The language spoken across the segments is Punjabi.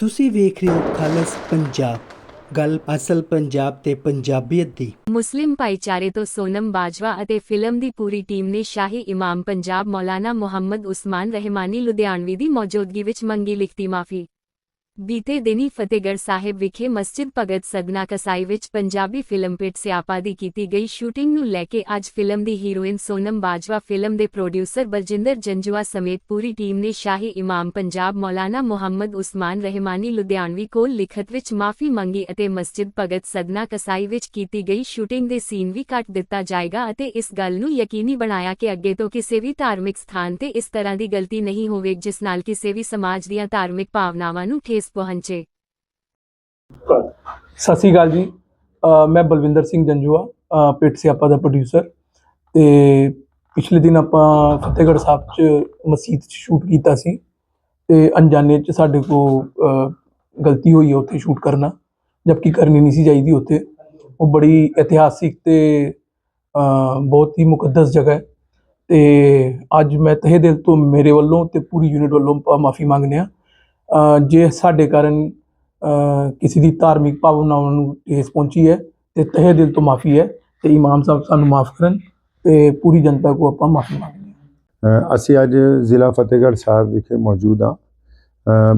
ਤੁਸੀਂ ਵੇਖ ਰਹੇ ਹੋ ਖਾਲਸ ਪੰਜਾਬ। ਗੱਲ ਅਸਲ ਪੰਜਾਬ ਤੇ ਪੰਜਾਬੀਅਤ ਦੀ। ਮੁਸਲਿਮ ਭਾਈਚਾਰੇ ਤੋਂ ਸੋਨਮ ਬਾਜਵਾ ਅਤੇ ਫਿਲਮ ਦੀ ਪੂਰੀ ਟੀਮ ਨੇ ਸ਼ਾਹੀ ਇਮਾਮ ਪੰਜਾਬ ਮੌਲਾਨਾ ਮੁਹੰਮਦ ਉਸਮਾਨ ਰਹਿਮਾਨੀ ਲੁਧਿਆਣਵੀ ਦੀ ਮੌਜੂਦਗੀ ਵਿੱਚ ਮੰਗੀ ਲਿਖਤੀ ਮਾਫੀ। ਬੀਤੇ ਦਿਨੀ ਫਤਿਹਗੜ੍ਹ ਸਾਹਿਬ ਵਿਖੇ ਮਸਜਿਦ ਭਗਤ ਸਦਨਾ ਕਸਾਈ ਵਿੱਚ ਪੰਜਾਬੀ ਫਿਲਮ ਪਿਟ ਸਿਆਪਾ ਦੀ ਕੀਤੀ ਗਈ ਸ਼ੂਟਿੰਗ ਨੂੰ ਲੈ ਕੇ ਅੱਜ ਫਿਲਮ ਦੀ ਹੀਰੋਇਨ ਸੋਨਮ ਬਾਜਵਾ, ਫਿਲਮ ਦੇ ਪ੍ਰੋਡਿਊਸਰ ਬਲਜਿੰਦਰ ਜੰਜੂਆ ਸਮੇਤ ਪੂਰੀ ਟੀਮ ਨੇ ਸ਼ਾਹੀ ਇਮਾਮ ਪੰਜਾਬ ਮੌਲਾਨਾ ਮੁਹੰਮਦ ਉਸਮਾਨ ਰਹਿਮਾਨੀ ਲੁਧਿਆਣਵੀ ਕੋਲ ਲਿਖਤ ਵਿੱਚ ਮਾਫੀ ਮੰਗੀ ਅਤੇ ਮਸਜਿਦ ਭਗਤ ਸਦਨਾ ਕਸਾਈ ਵਿੱਚ ਕੀਤੀ ਗਈ ਸ਼ੂਟਿੰਗ ਦੇ ਸੀਨ ਵੀ ਕੱਟ ਦਿੱਤਾ ਜਾਏਗਾ ਅਤੇ ਇਸ ਗੱਲ ਨੂੰ ਯਕੀਨੀ ਬਣਾਇਆ ਕਿ ਅੱਗੇ ਤੋਂ ਕਿਸੇ ਵੀ ਧਾਰਮਿਕ ਸਥਾਨ ਤੇ ਇਸ ਤਰ੍ਹਾਂ ਦੀ ਗਲਤੀ ਨਹੀਂ ਹੋਵੇ ਜਿਸ ਨਾਲ ਕਿਸੇ ਵੀ ਸਮਾਜ ਦੀਆਂ ਧਾਰਮਿਕ ਭਾਵਨਾਵਾਂ ਨੂੰ ਠੇਸ ਪਹੁੰਚੇ। ਸਤਿ ਸ਼੍ਰੀ ਅਕਾਲ ਜੀ। ਮੈਂ ਬਲਵਿੰਦਰ ਸਿੰਘ ਜੰਜੂਆ ਅ, ਪਿੱਟ ਸਿਆਪਾ ਦਾ ਪ੍ਰੋਡਿਊਸਰ ਤੇ ਪਿਛਲੇ ਦਿਨ ਆਪਾਂ ਫਤਿਹਗੜ੍ਹ ਸਾਹਿਬ 'ਚ ਮਸਜਿਦ 'ਚ ਸ਼ੂਟ ਕੀਤਾ ਸੀ। ਤੇ ਅਣਜਾਣੇ 'ਚ ਸਾਡੇ ਕੋ ਗਲਤੀ ਹੋਈ ਹੈ ਉੱਥੇ ਸ਼ੂਟ ਕਰਨਾ। ਜਦਕਿ ਕਰਨੀ ਨਹੀਂ ਸੀ ਚਾਹੀਦੀ ਉੱਥੇ। ਉਹ ਬੜੀ ਇਤਿਹਾਸਿਕ ਤੇ ਬਹੁਤ ਹੀ ਮੁਕੱਦਸ ਜਗ੍ਹਾ ਹੈ। ਤੇ ਅੱਜ ਮੈਂ ਤਹਿ ਦਿਲ ਤੋਂ ਮੇਰੇ ਵੱਲੋਂ ਤੇ ਪੂਰੀ ਯੂਨਿਟ ਵੱਲੋਂ ਮਾਫੀ ਮੰਗਦੇ ਆ ਜੇ ਸਾਡੇ ਕਾਰਨ ਕਿਸੇ ਦੀ ਧਾਰਮਿਕ ਭਾਵਨਾਵਾਂ ਨੂੰ ਠੇਸ ਪਹੁੰਚੀ ਹੈ, ਤੇ ਤਹਿ ਦਿਲ ਤੋਂ ਮਾਫੀ ਹੈ, ਤੇ ਇਮਾਮ ਸਾਹਿਬ ਸਾਨੂੰ ਮਾਫ ਕਰਨ, ਤੇ ਪੂਰੀ ਜਨਤਾ ਕੋ ਆਪਾਂ ਮਾਫੀ ਮੰਗਦੇ ਹਾਂ। ਅਸੀਂ ਅੱਜ ਜ਼ਿਲ੍ਹਾ ਫਤਿਹਗੜ੍ਹ ਸਾਹਿਬ ਵਿਖੇ ਮੌਜੂਦ ਹਾਂ।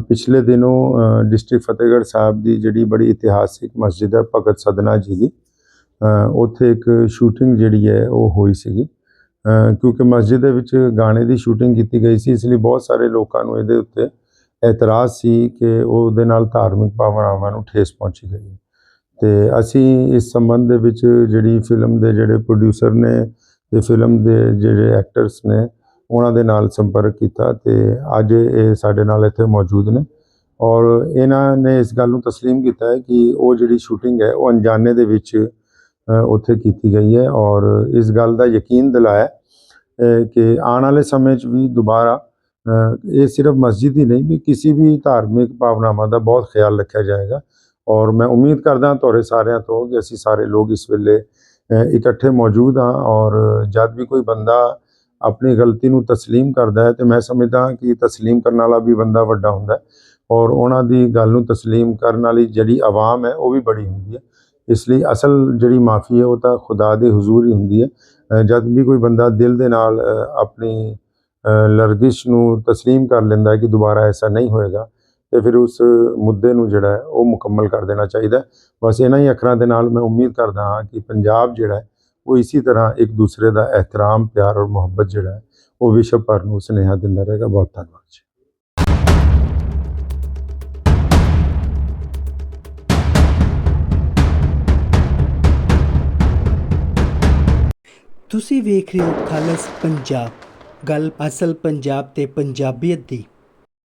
ਪਿਛਲੇ ਦਿਨੋਂ ਡਿਸਟ੍ਰਿਕਟ ਫਤਿਹਗੜ੍ਹ ਸਾਹਿਬ ਦੀ ਜਿਹੜੀ ਬੜੀ ਇਤਿਹਾਸਿਕ ਮਸਜਿਦ ਹੈ, ਭਗਤ ਸਦਨਾ ਜੀ ਦੀ ਉੱਥੇ ਇੱਕ ਸ਼ੂਟਿੰਗ ਜਿਹੜੀ ਹੈ, ਉਹ ਹੋਈ ਸੀਗੀ। ਕਿਉਂਕਿ ਮਸਜਿਦ ਦੇ ਵਿੱਚ ਗਾਣੇ ਦੀ ਸ਼ੂਟਿੰਗ ਕੀਤੀ ਗਈ ਸੀ, ਇਸ ਲਈ ਬਹੁਤ ਸਾਰੇ ਲੋਕਾਂ ਨੂੰ ਇਹਦੇ ਉੱਤੇ ਇਤਰਾਜ਼ ਸੀ ਕਿ ਉਹਦੇ ਨਾਲ ਧਾਰਮਿਕ ਭਾਵਨਾਵਾਂ ਨੂੰ ਠੇਸ ਪਹੁੰਚੀ ਗਈ ਹੈ ਤੇ ਅਸੀਂ ਇਸ ਸੰਬੰਧ ਦੇ ਵਿੱਚ ਜਿਹੜੀ ਫਿਲਮ ਦੇ ਜਿਹੜੇ ਪ੍ਰੋਡਿਊਸਰ ਨੇ ਤੇ ਫਿਲਮ ਦੇ ਜਿਹੜੇ ਐਕਟਰਸ ਨੇ ਉਹਨਾਂ ਦੇ ਨਾਲ ਸੰਪਰਕ ਕੀਤਾ ਤੇ ਅੱਜ ਇਹ ਸਾਡੇ ਨਾਲ ਇੱਥੇ ਮੌਜੂਦ ਨੇ ਔਰ ਇਹਨਾਂ ਨੇ ਇਸ ਗੱਲ ਨੂੰ تسلیم ਕੀਤਾ ਹੈ ਕਿ ਉਹ ਜਿਹੜੀ ਸ਼ੂਟਿੰਗ ਹੈ ਉਹ ਅਣਜਾਣੇ ਦੇ ਵਿੱਚ ਅ, ਉੱਥੇ ਕੀਤੀ ਗਈ ਹੈ ਔਰ ਇਸ ਗੱਲ ਦਾ ਯਕੀਨ ਦਿਲਾਇਆ ਅ, ਕਿ ਆਉਣ ਵਾਲੇ ਸਮੇਂ 'ਚ ਵੀ ਦੁਬਾਰਾ ਅ, ਇਹ ਸਿਰਫ ਮਸਜਿਦ ਹੀ ਨਹੀਂ ਵੀ ਕਿਸੇ ਵੀ ਧਾਰਮਿਕ ਭਾਵਨਾਵਾਂ ਦਾ ਬਹੁਤ ਖਿਆਲ ਰੱਖਿਆ ਜਾਏਗਾ ਔਰ ਮੈਂ ਉਮੀਦ ਕਰਦਾ ਤੁਹਾਡੇ ਸਾਰਿਆਂ ਤੋਂ ਕਿ ਅਸੀਂ ਸਾਰੇ ਲੋਕ ਇਸ ਵੇਲੇ ਅ, ਇਕੱਠੇ ਮੌਜੂਦ ਹਾਂ ਔਰ ਜਦ ਵੀ ਕੋਈ ਬੰਦਾ ਆਪਣੀ ਗਲਤੀ ਨੂੰ تسلیم ਕਰਦਾ ਹੈ ਤੇ ਮੈਂ ਸਮਝਦਾ ਹਾਂ ਕਿ تسلیم ਕਰਨ ਵਾਲਾ ਵੀ ਬੰਦਾ ਵੱਡਾ ਹੁੰਦਾ ਹੈ ਔਰ ਉਹਨਾਂ ਦੀ ਗੱਲ ਨੂੰ تسلیم ਕਰਨ ਵਾਲੀ ਜਿਹੜੀ ਆਵਾਮ ਹੈ ਉਹ ਵੀ ਬੜੀ ਹੁੰਦੀ ਹੈ ਇਸ ਲਈ ਅਸਲ ਜਿਹੜੀ ਮਾਫੀ ਹੈ ਉਹ ਤਾਂ ਖੁਦਾ ਦੇ ਹਜ਼ੂਰ ਹੀ ਹੁੰਦੀ ਹੈ ਅ, ਜਦ ਵੀ ਕੋਈ ਬੰਦਾ ਦਿਲ ਦੇ ਨਾਲ ਅ, ਆਪਣੀ ਅ, ਲਰਜ਼ਿਸ਼ ਨੂੰ تسلیم ਕਰ ਲੈਂਦਾ ਹੈ ਕਿ ਦੁਬਾਰਾ ਐਸਾ ਨਹੀਂ ਹੋਏਗਾ ਤੇ ਫਿਰ ਉਸ ਮੁੱਦੇ ਨੂੰ ਜਿਹੜਾ ਹੈ ਉਹ ਮੁਕੰਮਲ ਕਰ ਦੇਣਾ ਚਾਹੀਦਾ ਹੈ। ਬਸ ਇਹਨਾਂ ਹੀ ਅੱਖਰਾਂ ਦੇ ਨਾਲ ਮੈਂ ਉਮੀਦ ਕਰਦਾ ਹਾਂ ਕਿ ਪੰਜਾਬ ਜਿਹੜਾ ਹੈ ਉਹ ਇਸੇ ਤਰ੍ਹਾਂ ਇੱਕ ਦੂਸਰੇ ਦਾ ਇਹਤਰਾਮ ਪਿਆਰ ਔਰ ਮੁਹੱਬਤ ਜਿਹੜਾ ਹੈ ਉਹ ਵਿਸ਼ਵ ਭਰ ਨੂੰ ਸੁਨੇਹਾ ਦਿੰਦਾ ਰਹੇਗਾ ਬਹੁਤ ਧੰਨਵਾਦ ਜੀ ਤੁਸੀਂ ਵੇਖ ਰਹੇ ਹੋ ਖਾਲਸ ਪੰਜਾਬ ਗੱਲ ਅਸਲ ਪੰਜਾਬ ਅਤੇ ਪੰਜਾਬੀਅਤ ਦੀ।